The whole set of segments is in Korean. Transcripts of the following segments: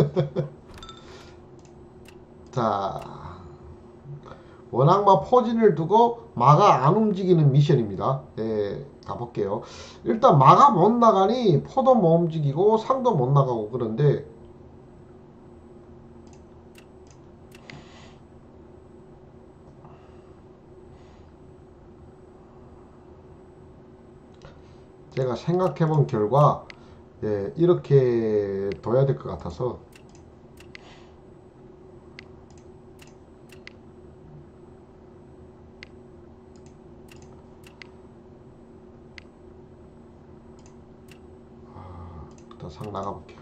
자 원악마 포진을 두고 마가 안 움직이는 미션입니다. 예, 가볼게요. 일단 마가 못 나가니 포도 못 움직이고 상도 못 나가고 그런데 제가 생각해 본 결과 예, 이렇게 둬야 될 것 같아서 아, 일단 상 나가볼게요.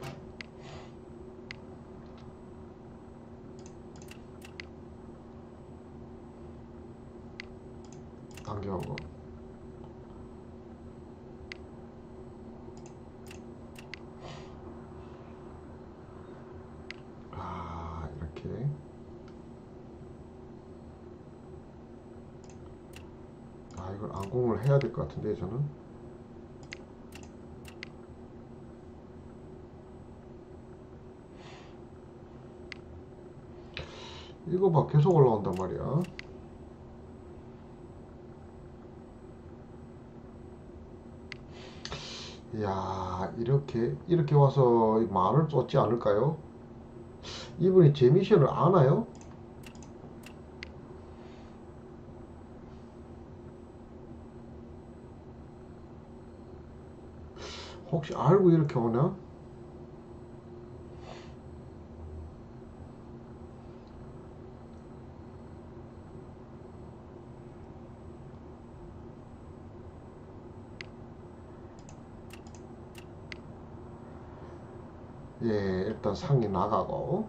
당겨오고 아 이렇게. 아 이걸 안공을 해야 될 것 같은데 저는 이거 봐 계속 올라온단 말이야 이야 이렇게 이렇게 와서 말을 쫓지 않을까요? 이분이 제 미션을 아나요? 혹시 알고 이렇게 오나? 예, 일단 상이 나가고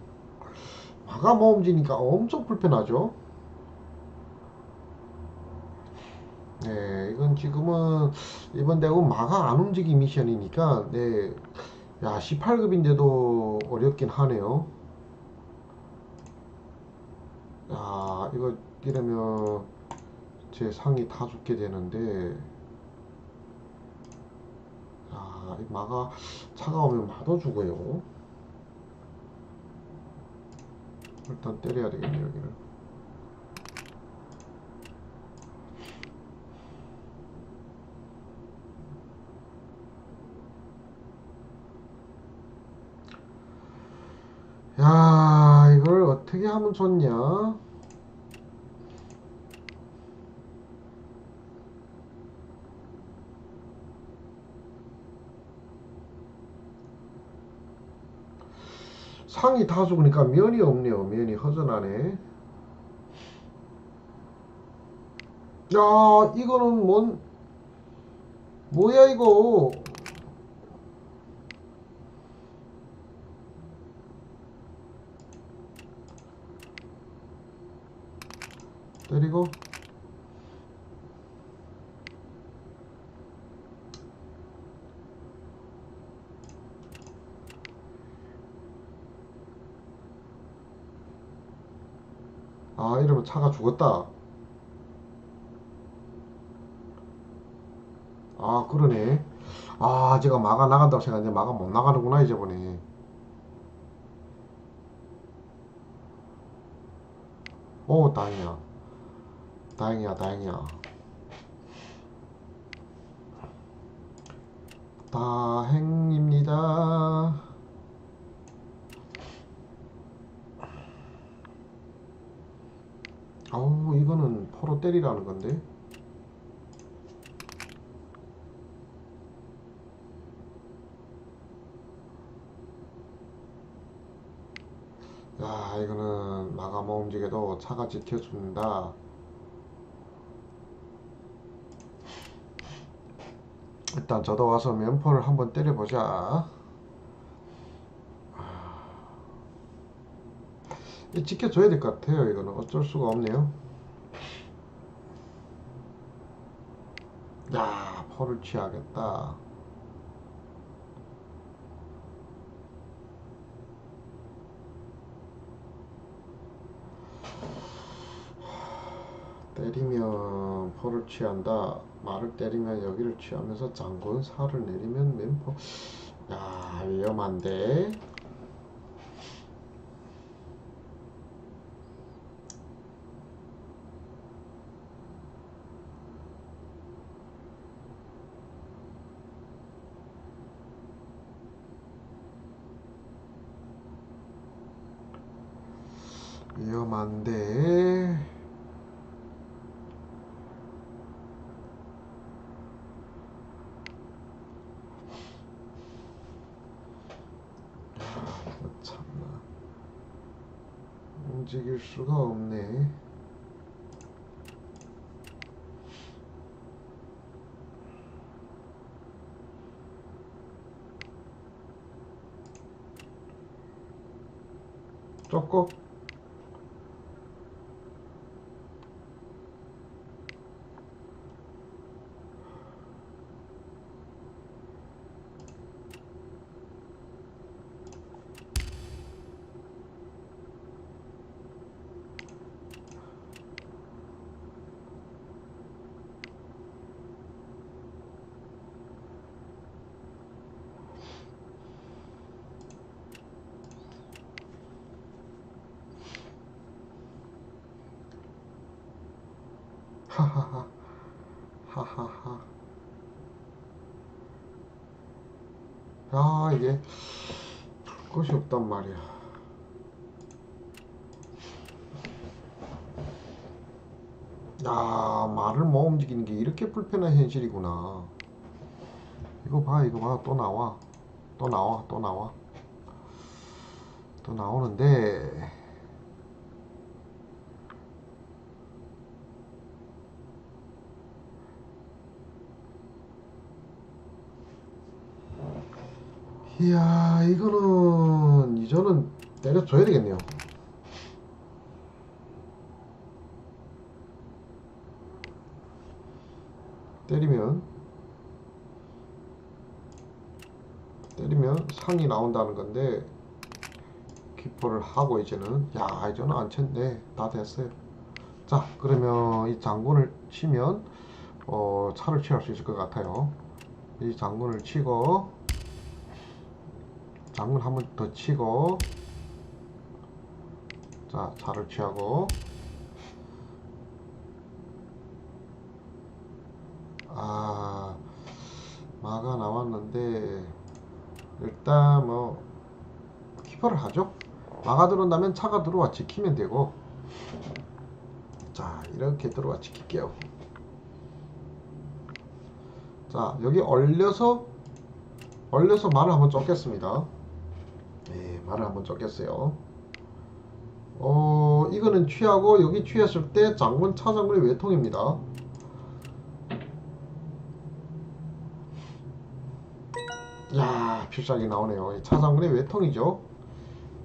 마가 모음지니까 엄청 불편하죠. 네, 이건 지금은 이번 대우 마가 안 움직이 미션이니까 네, 야 18급인데도 어렵긴 하네요. 야, 이거 이러면 제 상이 다 죽게 되는데 야, 이 마가 차가우면 마도 죽어요. 일단 때려야 되겠네 여기를. 야, 이걸 어떻게 하면 좋냐? 상이 다 죽으니까 면이 없네요. 면이 허전하네. 야, 이거는 뭔, 뭐야, 이거. 때리고. 아, 이러면 차가 죽었다. 아, 그러네. 아, 제가 마가 나간다고 생각했는데 마가 못 나가는구나, 이제 보니. 오, 다행이야. 다행이야, 다행이야. 다행입니다. 아우, 이거는 포로 때리라는 건데. 야, 이거는 마가 못 움직여도 차가 지켜준다. 일단 저도 와서 면포를 한번 때려보자. 지켜줘야 될 것 같아요. 이거는 어쩔 수가 없네요. 야, 포를 취하겠다. 때리면 포를 취한다. 말을 때리면 여기를 취하면서 장군 살을 내리면 면포. 야, 위험한데. 위험한데. 움직일 수가 없네. 조금 하하하 하하하 야 이게 풀 것이 없단 말이야. 야 말을 못 움직이는 게 이렇게 불편한 현실이구나. 이거 봐 이거 봐. 또 나와. 또 나와 또 나와. 또 나오는데 이야 이거는 이전은 때려줘야 되겠네요. 때리면 때리면 상이 나온다는 건데 기포를 하고 이제는 야 이제는 안 쳤네. 다 됐어요. 자 그러면 이 장군을 치면 어, 차를 취할 수 있을 것 같아요. 이 장군을 치고 장군 한번 더 치고 자 차를 취하고. 아 마가 나왔는데 일단 뭐 키퍼를 하죠? 마가 들어온다면 차가 들어와 지키면 되고. 자 이렇게 들어와 지킬게요. 자 여기 얼려서 얼려서 말을 한번 쫓겠습니다 네 말을 한번 쫓겠어요. 어 이거는 취하고 여기 취했을 때 장군 차장군의 외통입니다. 야 필살기 나오네요. 이 차장군의 외통이죠.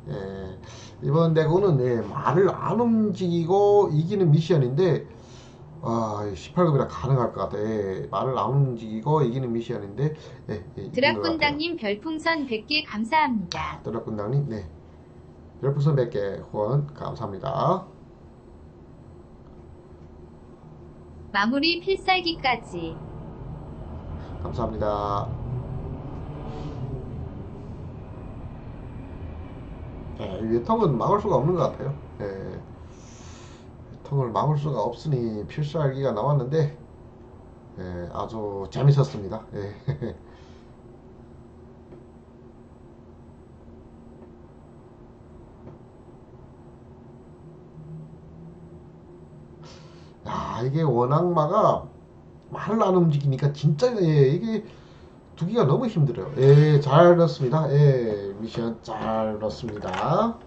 예, 이번 대구는 예, 말을 안 움직이고 이기는 미션인데 아, 18급이라 가능할 것 같아. 예, 말을 안 움직이고 이기는 미션인데 예, 예. 드락군당님 별풍선 100개 감사합니다. 드락군당님, 네. 별풍선 100개 후원 감사합니다. 마무리 필살기까지. 감사합니다. 예, 이 외통은 막을 수가 없는 것 같아요. 예, 외 통을 막을 수가 없으니 필살기가 나왔는데 예, 아주 재밌었습니다. 예. 야, 이게 워낙마가 말을 안 움직이니까 진짜 예, 이게 두기가 너무 힘들어요. 예, 잘 넣었습니다. 예, 미션 잘 넣었습니다.